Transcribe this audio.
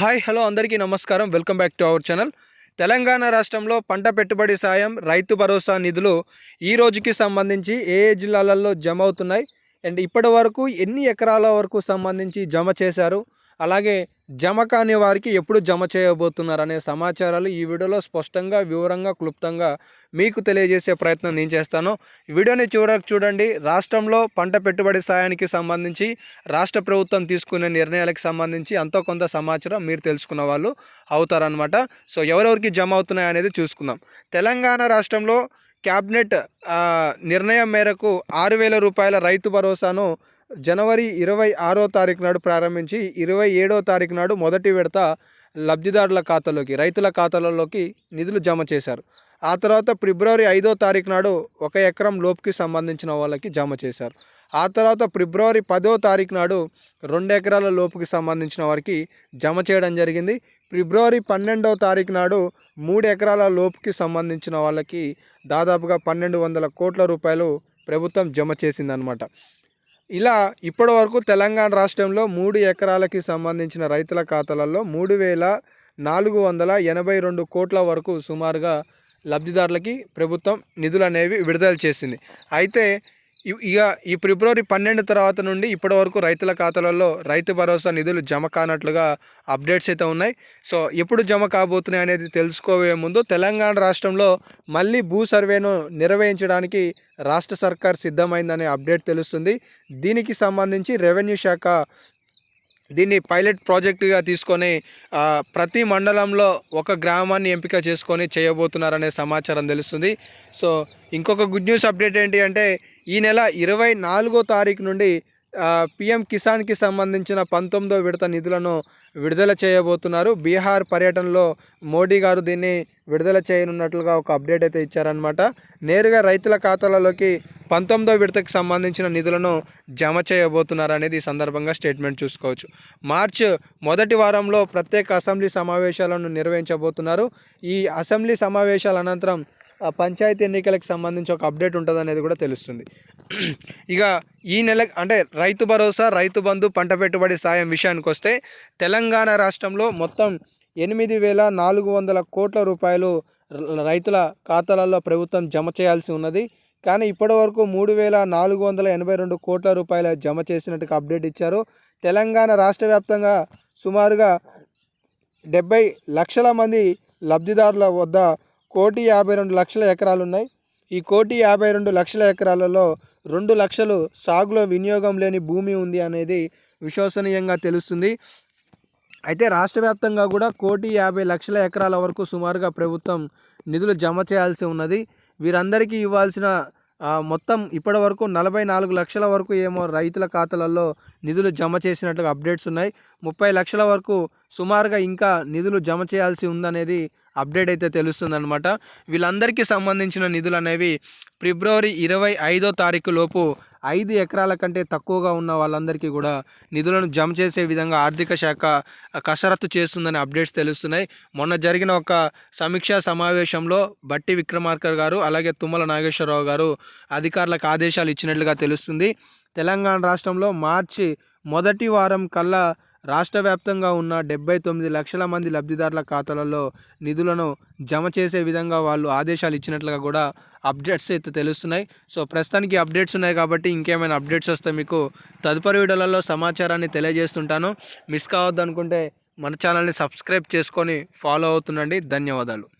Hi hello అందరికీ నమస్కారం. Welcome back to our channel. Telangana రాష్ట్రంలో పంట పెట్టుబడి సాయం రైతు భరోసా నిధులు ఈ రోజుకి సంబంధించి ఏ ఏ జిల్లాలలో జమ అవుతున్నాయి? అండ్ ఇప్పటి వరకు ఎన్ని ఎకరాల వరకు సంబంధించి జమ చేశారు? అలాగే జమ కాని వారికి ఎప్పుడు జమ చేయబోతున్నారు అనే సమాచారాలు ఈ వీడియోలో స్పష్టంగా వివరంగా క్లుప్తంగా మీకు తెలియజేసే ప్రయత్నం నేను చేస్తాను. వీడియోని చివరకు చూడండి. రాష్ట్రంలో పంట పెట్టుబడి సాయానికి సంబంధించి రాష్ట్ర ప్రభుత్వం తీసుకునే నిర్ణయాలకు సంబంధించి అంతో కొంత సమాచారం మీరు తెలుసుకున్న వాళ్ళు అవుతారనమాట సో ఎవరెవరికి జమ అవుతున్నాయి అనేది చూసుకుందాం. తెలంగాణ రాష్ట్రంలో క్యాబినెట్ నిర్ణయం మేరకు ఆరు వేల రూపాయల రైతు భరోసాను జనవరి ఇరవై ఆరో తారీఖు నాడు ప్రారంభించి ఇరవై ఏడో తారీఖు నాడు మొదటి విడత లబ్ధిదారుల ఖాతాలోకి రైతుల ఖాతాలలోకి నిధులు జమ చేశారు. ఆ తర్వాత ఫిబ్రవరి ఐదో తారీఖు నాడు ఒక ఎకరం లోపుకి సంబంధించిన వాళ్ళకి జమ చేశారు. ఆ తర్వాత ఫిబ్రవరి పదో తారీఖు నాడు రెండు ఎకరాల లోపుకి సంబంధించిన వారికి జమ చేయడం జరిగింది. ఫిబ్రవరి పన్నెండవ తారీఖు నాడు మూడు ఎకరాల లోపుకి సంబంధించిన వాళ్ళకి దాదాపుగా పన్నెండు వందల కోట్ల రూపాయలు ప్రభుత్వం జమ చేసిందనమాట ఇలా ఇప్పటి వరకు తెలంగాణ రాష్ట్రంలో మూడు ఎకరాలకి సంబంధించిన రైతుల ఖాతాలలో మూడు వేల నాలుగు వందల ఎనభై రెండు కోట్ల వరకు సుమారుగా లబ్ధిదారులకి ప్రభుత్వం నిధులు అనేవి విడుదల చేసింది. అయితే ఇక ఈ ఫిబ్రవరి పన్నెండు తర్వాత నుండి ఇప్పటి వరకు రైతుల ఖాతాలలో రైతు భరోసా నిధులు జమ కానట్లుగా అప్డేట్స్ అయితే ఉన్నాయి. సో ఎప్పుడు జమ కాబోతున్నాయి అనేది తెలుసుకోవే ముందు తెలంగాణ రాష్ట్రంలో మళ్ళీ భూ సర్వేను నిర్వహించడానికి రాష్ట్ర సర్కార్ సిద్ధమైందనే అప్డేట్ తెలుస్తుంది. దీనికి సంబంధించి రెవెన్యూ శాఖ దీన్ని పైలట్ ప్రాజెక్టుగా తీసుకొని ప్రతి మండలంలో ఒక గ్రామాన్ని ఎంపిక చేసుకొని చేయబోతున్నారనే సమాచారం తెలుస్తుంది. సో ఇంకొక గుడ్ న్యూస్ అప్డేట్ ఏంటి అంటే ఈ నెల ఇరవై నాలుగో తారీఖు నుండి పిఎం కిసాన్కి సంబంధించిన పంతొమ్మిదో విడత నిధులను విడుదల చేయబోతున్నారు. బీహార్ పర్యటనలో మోడీ గారు దీన్ని విడుదల చేయనున్నట్లుగా ఒక అప్డేట్ అయితే ఇచ్చారనమాట నేరుగా రైతుల ఖాతాలలోకి పంతొమ్మిదో విడతకు సంబంధించిన నిధులను జమ చేయబోతున్నారు అనేది ఈ సందర్భంగా స్టేట్మెంట్ చూసుకోవచ్చు. మార్చ్ మొదటి వారంలో ప్రత్యేక అసెంబ్లీ సమావేశాలను నిర్వహించబోతున్నారు. ఈ అసెంబ్లీ సమావేశాల అనంతరం పంచాయతీ ఎన్నికలకు సంబంధించి ఒక అప్డేట్ ఉంటుంది అనేది కూడా తెలుస్తుంది. ఇక ఈ నెల అంటే రైతు భరోసా రైతు బంధు పంట పెట్టుబడి సాయం విషయానికి వస్తే తెలంగాణ రాష్ట్రంలో మొత్తం ఎనిమిది వేల నాలుగు వందల కోట్ల రూపాయలు రైతుల ఖాతాలలో ప్రభుత్వం జమ చేయాల్సి ఉన్నది. కానీ ఇప్పటి వరకు మూడు వేల నాలుగు వందల ఎనభై రెండు కోట్ల రూపాయల జమ చేసినట్టుగా అప్డేట్ ఇచ్చారు. తెలంగాణ రాష్ట్ర వ్యాప్తంగా సుమారుగా డెబ్బై లక్షల మంది లబ్ధిదారుల వద్ద కోటి యాభై రెండు లక్షల ఎకరాలు ఉన్నాయి ఈ కోటి యాభై రెండు లక్షల ఎకరాలలో రెండు లక్షలు సాగులో వినియోగం లేని భూమి ఉంది అనేది విశ్వసనీయంగా తెలుస్తుంది. అయితే రాష్ట్ర వ్యాప్తంగా కూడా కోటి యాభై లక్షల ఎకరాల వరకు సుమారుగా ప్రభుత్వం నిధులు జమ చేయాల్సి ఉన్నది. వీరందరికీ ఇవ్వాల్సిన మొత్తం ఇప్పటి వరకు నలభై నాలుగు లక్షల వరకు ఏమో రైతుల ఖాతాలలో నిధులు జమ చేసినట్లుగా అప్డేట్స్ ఉన్నాయి. ముప్పై లక్షల వరకు సుమారుగా ఇంకా నిధులు జమ చేయాల్సి ఉందనేది అప్డేట్ అయితే తెలుస్తుందన్నమాట. వీళ్ళందరికీ సంబంధించిన నిధులు అనేవి ఫిబ్రవరి ఇరవై ఐదో తారీఖు లోపు ఐదు ఎకరాల కంటే తక్కువగా ఉన్న వాళ్ళందరికీ కూడా నిధులను జమ చేసే విధంగా ఆర్థిక శాఖ కసరత్తు చేస్తుందని అప్డేట్స్ తెలుస్తున్నాయి. మొన్న జరిగిన ఒక సమీక్షా సమావేశంలో బట్టి విక్రమార్కర్ గారు అలాగే తుమ్మల నాగేశ్వరరావు గారు అధికారులకు ఆదేశాలు ఇచ్చినట్లుగా తెలుస్తుంది. తెలంగాణ రాష్ట్రంలో మార్చి మొదటి వారం కల్లా రాష్ట్ర వ్యాప్తంగా ఉన్న డెబ్బై తొమ్మిది లక్షల మంది లబ్ధిదారుల ఖాతాలలో నిధులను జమ చేసే విధంగా వాళ్ళు ఆదేశాలు ఇచ్చినట్లుగా కూడా అప్డేట్స్ అయితే తెలుస్తున్నాయి. సో ప్రస్తుతానికి అప్డేట్స్ ఉన్నాయి కాబట్టి ఇంకేమైనా అప్డేట్స్ వస్తే మీకు తదుపరి వీడియోలలో సమాచారాన్ని తెలియజేస్తుంటాను. మిస్ కావద్దు అనుకుంటే మన ఛానల్ని సబ్స్క్రైబ్ చేసుకొని ఫాలో అవుతుండండి. ధన్యవాదాలు.